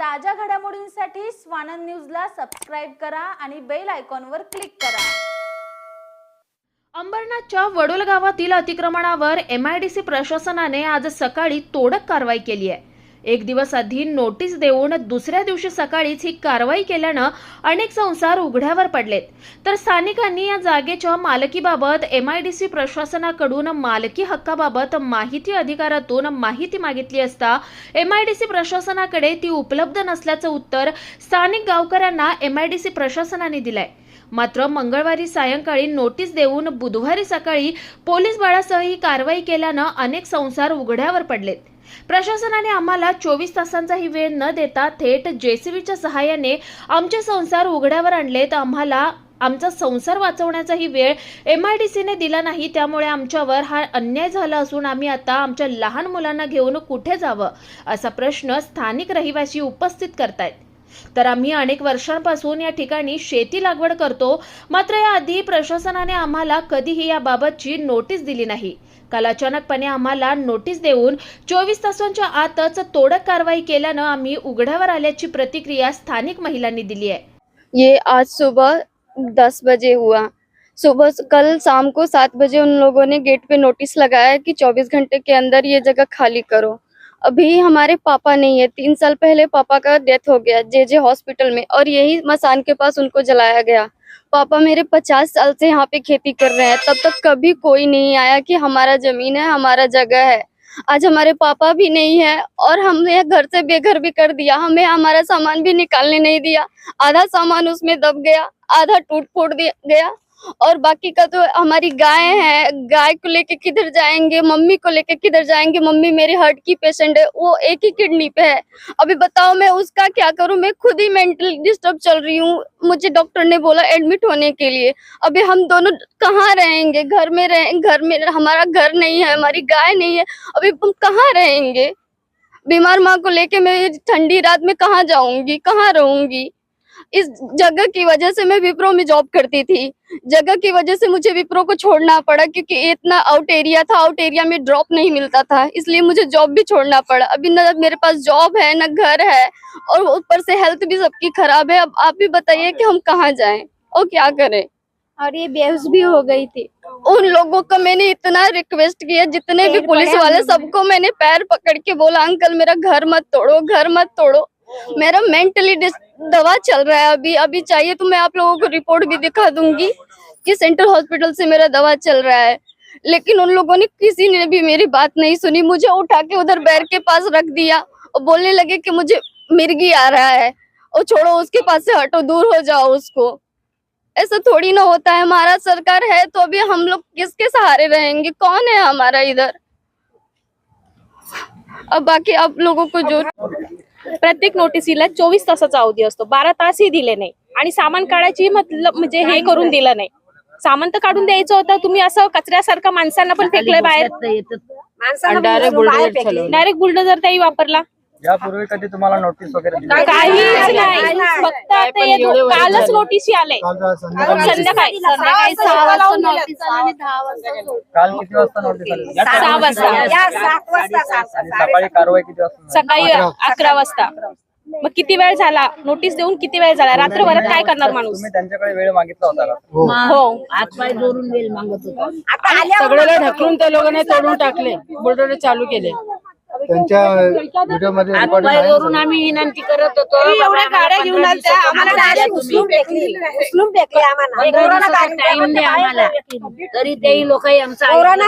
ताज्या घडामोडींसाठी स्वानंद न्यूजला सबस्क्राईब करा आणि बेल आयकॉनवर क्लिक करा. अंबरनाथच्या वडोल गावातील अतिक्रमणावर एमआयडीसी प्रशासनाने आज सकाळी तोडक कारवाई केली आहे. एक दिवस आधी नोटीस देऊन दुसऱ्या दिवशी सकाळीच ही कारवाई केल्यानं अनेक संसार उघड्यावर पडलेत. तर स्थानिकांनी या जागेच्या मालकीबाबत एम आय डी सी प्रशासनाकडून मालकी हक्काबाबत माहिती अधिकारातून माहिती मागितली असता एम आय डी सी प्रशासनाकडे ती उपलब्ध नसल्याचं उत्तर स्थानिक गावकऱ्यांना एम आय डी सी प्रशासनाने दिलंय. मात्र मंगळवारी सायंकाळी नोटीस देऊन बुधवारी सकाळी पोलीस बळासह ही कारवाई केल्यानं अनेक संसार उघड्यावर पडलेत. प्रशासनाने आम्हाला चोवीस तासांचाही वेळ न देता थेट जेसीबीच्या सहाय्याने आमचे संसार उघड्यावर आणलेत आम्हाला आमचा संसार वाचवण्याचाही वेळ एम आय डी सीने दिला नाही. त्यामुळे आमच्यावर हा अन्याय झाला असून आम्ही आता आमच्या लहान मुलांना घेऊन कुठे जावं असा प्रश्न स्थानिक रहिवासी उपस्थित करतायत. तर आम्ही अनेक वर्षांपासून या ठिकाणी शेती लागवड करतो. मात्र याआधी प्रशासनाने आम्हाला कधीही याबाबतची नोटीस दिली नाही. काल अचानकपणे आम्हाला नोटीस देऊन चोवीस तासांच्या आतच तोडक कारवाई केल्यानं आम्ही उघड्यावर आल्याची प्रतिक्रिया स्थानिक महिलांनी दिली आहे. ये आज सुबह दस बजे हुआ। सुबह कल शाम को सात बजे उन लोगों ने गेट पे नोटिस लगाया कि 24 घंटे के अंदर ये जगह खाली करो। अभी हमारे पापा नहीं है। तीन साल पहले पापा का डेथ हो गया जे जे हॉस्पिटल में और यही मसान के पास उनको जलाया गया। पापा मेरे पचास साल से यहाँ पे खेती कर रहे हैं, तब तक कभी कोई नहीं आया कि हमारा ज़मीन है, हमारा जगह है। आज हमारे पापा भी नहीं है और हमने घर से बेघर भी कर दिया, हमें हमारा सामान भी निकालने नहीं दिया। आधा सामान उसमें दब गया, आधा टूट फूट गया। और बाकी का तो हमारी गाय है, गाय को लेके किधर जाएँगे, मम्मी को लेके किधर जाएँगे, मम्मी मेरी हार्ट की पेशेंट है, वो एक ही किडनी पे है। अभी बताओ मैं उसका क्या करूँ? मैं खुद ही मेंटल डिस्टर्ब चल रही हूँ। मुझे डॉक्टर ने बोला एडमिट होने के लिए। अभी हम दोनों कहाँ रहेंगे? घर में रहें, घर में, हमारा घर नहीं है, हमारी गाय नहीं है। अभी हम कहाँ रहेंगे? बीमार माँ को लेके मैं ठंडी रात में कहाँ जाऊँगी? कहाँ रहूँगी? इस जगह की वजह से मैं विप्रो में जॉब करती थी। जगह की वजह से मुझे विप्रो को छोड़ना पड़ा क्योंकि इतना आउट एरिया था आउट एरिया में ड्रॉप नहीं मिलता था इसलिए मुझे जॉब भी छोड़ना पड़ा। अभी न मेरे पास जॉब है न घर है और ऊपर से हेल्थ भी सबकी खराब है। अब आप भी बताइए कि हम कहाँ जाएँ और क्या करें? और ये बेहोश भी हो गई थी। उन लोगों को मैंने इतना रिक्वेस्ट किया जितने भी पुलिस वाले सबको मैंने पैर पकड़ के बोला अंकल मेरा घर मत तोड़ो घर मत तोड़ो। मेरा मेंटली दवा चल रहा है अभी अभी चाहिए तो मैं आप लोगों को रिपोर्ट भी दिखा दूँगी कि सेंट्रल हॉस्पिटल से मेरा दवा चल रहा है। लेकिन उन लोगों ने किसी ने भी मेरी बात नहीं सुनी। मुझे उठा के उधर बैर के पास रख दिया और बोलने लगे कि मुझे मिर्गी आ रहा है और छोड़ो, उसके पास से हटो, दूर हो जाओ उसको। ऐसा थोड़ी ना होता है। हमारा सरकार है तो अभी हम लोग किसके सहारे रहेंगे? कौन है हमारा इधर? अब बाकी आप लोगों को जो प्रत्येक नोटिसीला चोवीस तासाचा अवधी असतो. बारा तासही दिले नाही. आणि सामान काढायची मतलब म्हणजे हे करून दिलं नाही. सामान तर काढून द्यायचं होतं. तुम्ही असं कचऱ्यासारखं माणसांना पण फेकलंय बाहेर. डायरेक्ट बुलडोजर त्याही वापरला. यापूर्वी कधी तुम्हाला नोटीस वगैरे दिली? काहीच नाही. फक्त आता हे दो- कालच नोटीस आले संध्याकाळी संध्याकाळी सहा वाजता काल किती वाजता नोटीस आली? सहा वाजता. आणि सकाळी कारवाई किती वाजता सकाळी अकरा वाजता. मग किती वेळ झाला? नोटीस देऊन किती वेळ झाला? रात्रभरात काय करणार माणूस? तुम्ही त्यांच्याकडे वेळ मागितला होता का? हो. हातपाय जोडून वेल मागत होता. सगळ्याला ढकलून त्या लोकांनी तोडून टाकले. बुलडोडे चालू केले. त्यांच्या व्हिडिओमध्ये आम्ही विनंती करत होतो एवढ्या गाड्या घेऊन आल्या आम्हाला डायरेक्ट उचलून फेकली. उचलून फेकली आम्हाला. टाइम द्या आम्हाला. तरी तेही लोक आमचा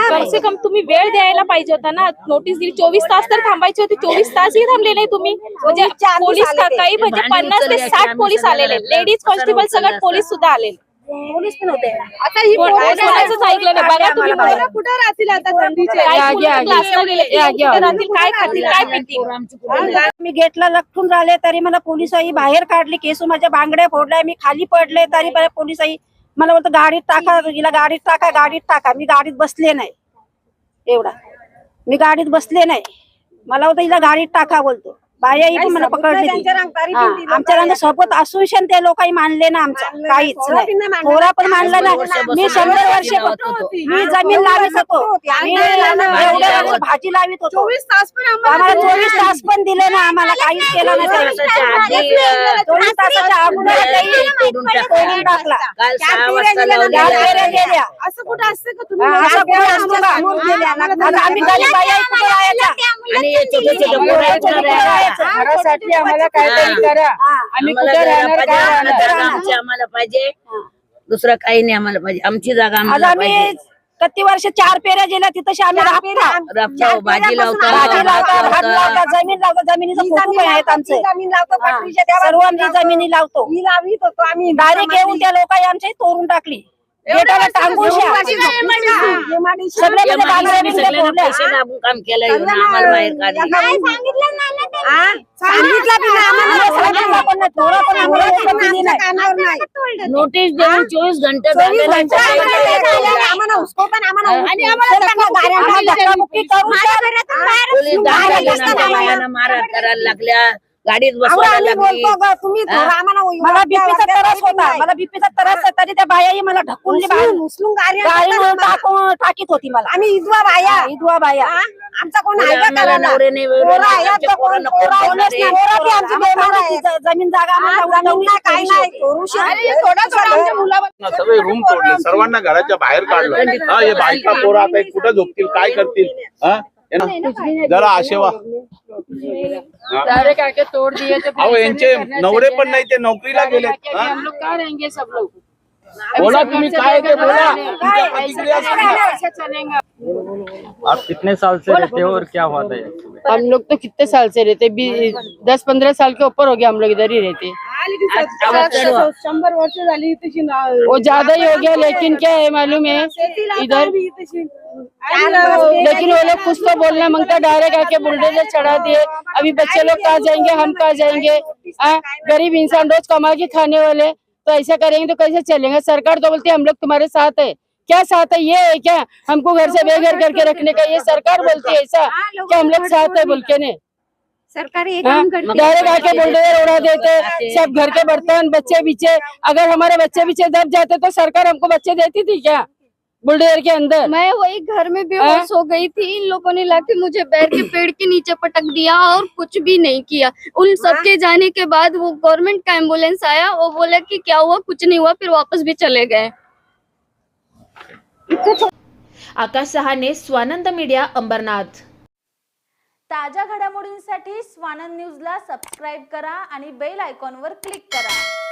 कम से कम तुम्ही वेळ द्यायला पाहिजे होता ना. नोटीस दिली चोवीस तास तर थांबायचे होते चोवीस तासही थांबले नाही तुम्ही. म्हणजे पोलीस. काही म्हणजे पन्नास ते साठ पोलीस आलेले. लेडीज कॉन्स्टेबल सगळ्यात पोलीस सुद्धा आले पोलीस पण होते. आता ही कोण- ऐकलं नाही? बघा तुम्ही पोरं कुठं राहतील आता? थंडीचे काही या, मुलं या, क्लासला गेले या, ते या. कुठे राहतील? काय खातील? काय पितील? मी गेटला लटकून राहिले तरी मला पोलिसाई बाहेर काढली केसू माझ्या बांगड्या फोडल्या मी खाली पडले तरी पण पोलिसाई मला बोलतो गाडीत टाका हिला गाडीत टाका गाडीत टाका. मी गाडीत बसले नाही. एवढा. मी गाडीत बसले नाही. मला होतं हिला गाडीत टाका बोलतो. बाया इकडून मला पकडली ती. हा, आमच्या रंग सोबत असून शन ते लोकही मानले ना आमचा काहीच नाही. थोडा पण मानला ना मी शंभर वर्ष मी जमीन लावित होतो. मी एवढ्या वर्ष भाजी लावित होतो. आम्हाला चोवीस तास पण दिले ना आम्हाला काहीच केलं नाही. त्यांनी. चोवीस तासाच्या अगोदर काही तोडून टाकला. काल सहा वाजता चार फेऱ्या गेल्या असं कुठं असतं का? हा, असं कुठं असतं का? आता आम्ही गरीब बाई आहे, कुठं राहायच्या? आणि छोटे छोटे पोरं आहेत ना रे. घरासाठी आम्हाला काहीतरी करा. आम्ही आम्हाला कुठे जागा राहणार पाहिजे, काय आम्हाला राहणार? जागा आमची आम्हाला पाहिजे. दुसरं काही नाही आम्हाला पाहिजे. आमची जागा आज आम्हाला आम्ही पाहिजे. किती वर्ष चार पेऱ्या गेल्या तिथं आम्ही राबतो. राबतो, भाजी लावतो भाजी लावता भात लावतो. लावता जमीन लावता जमिनीचं फोटो पण आहेत आमचे. जमीन लावतो हा. पटरीच्या सर्व आम्ही जमिनी लावतो. मी लावित होतो आम्ही. डायरेक्ट येऊन त्या लोकांनी आमच्या तोडून टाकली. गेटाला टांगून. सगळे. पैसे दाबून काम केलं येऊन आम्हाला बाहेर काढले. नोटीस देऊन चोवीस घंटे मारहाण करायला लागल्या. गाडीत अहो, बसवायला आम्ही लागली बोलतो ग, तुम्ही थोडं आम्हाला मला बीपीचा त्रास होता मला बीपीचा त्रास होता तरी त्या बायाही मला. टाकून टाकीत होती मला आम्ही इदवा बाया विधवा बाया हा? आमचा कोण आहे का आम्हाला करायला? नवरे नाही, वेवरे पोरं नाही, आहेत आमच्या तर कोण पोरांना पोरं कोण आहेच पाहणार नाही. आहे? पोरं बी आमची बेमार आहे. ज- जमीन जागा आम्हाला हा, जमीन नाही, काही नाही. थोडीशी आहे. थोडा थोडा आमच्या मुलावर सगळे रूम तोडले सर्वांना घराच्या बाहेर काढलं हा हे बायका पोरं आता हे कुठं झोपतील काय करतील हा? जरा आशेवा तोड़ दिए तो यांचे नवरे पण। नाही ते नोकरीला गेले हम लोग कहाँ रहेंगे सब लोग? बोला तुम्ही काय ते बोला? आप कितने साल से रहते हो और क्या हुआ था हम लोग तो कितने साल से रहते बी- दस पंद्रह साल के ऊपर हो गया हम लोग इधर ही रहते शंभर वर्ष वो ज़्यादा ही हो गया लेकिन क्या है मालूम है? इधर लेकिन वो लोग कुछ तो बोलना माँगता डायरेक्ट आके बुलडोजर चढ़ा दिए। अभी बच्चे लोग कहाँ जाएँगे? हम कहाँ जाएँगे? गरीब इंसान रोज कमा के खाने वाले। तो ऐसा करेंगे तो कैसे चलेंगे? सरकार तो बोलती है हम लोग तुम्हारे साथ है। क्या साथ है? ये है क्या? हमको घर से बेघर करके रखने का ये सरकार बोलती है ऐसा कि हम लोग साथ है बोल के ने सरकार ये हाँ? डायरेक्ट आके बुलडोजर उड़ा देते सब घर के बर्तन बच्चे बीचे अगर हमारे बच्चे बीचे दब जाते तो सरकार हमको बच्चे देती थी क्या? बुलडोजर के अंदर? मैं वही घर में बेहोश हो? गई थी। इन लोगों ने लाके मुझे बैर के पेड़ के नीचे पटक दिया और कुछ भी नहीं किया। उन सबके जाने के बाद वो गवर्नमेंट का एंबुलेंस आया वो बोला कि क्या हुआ? कुछ नहीं हुआ फिर वापस भी चले गए। आकाश सहाने स्वानंद मीडिया अंबरनाथ। ताज्या घडामोडींसाठी स्वानंद न्यूजला सबस्क्राईब करा आणि बेल आयकॉनवर क्लिक करा.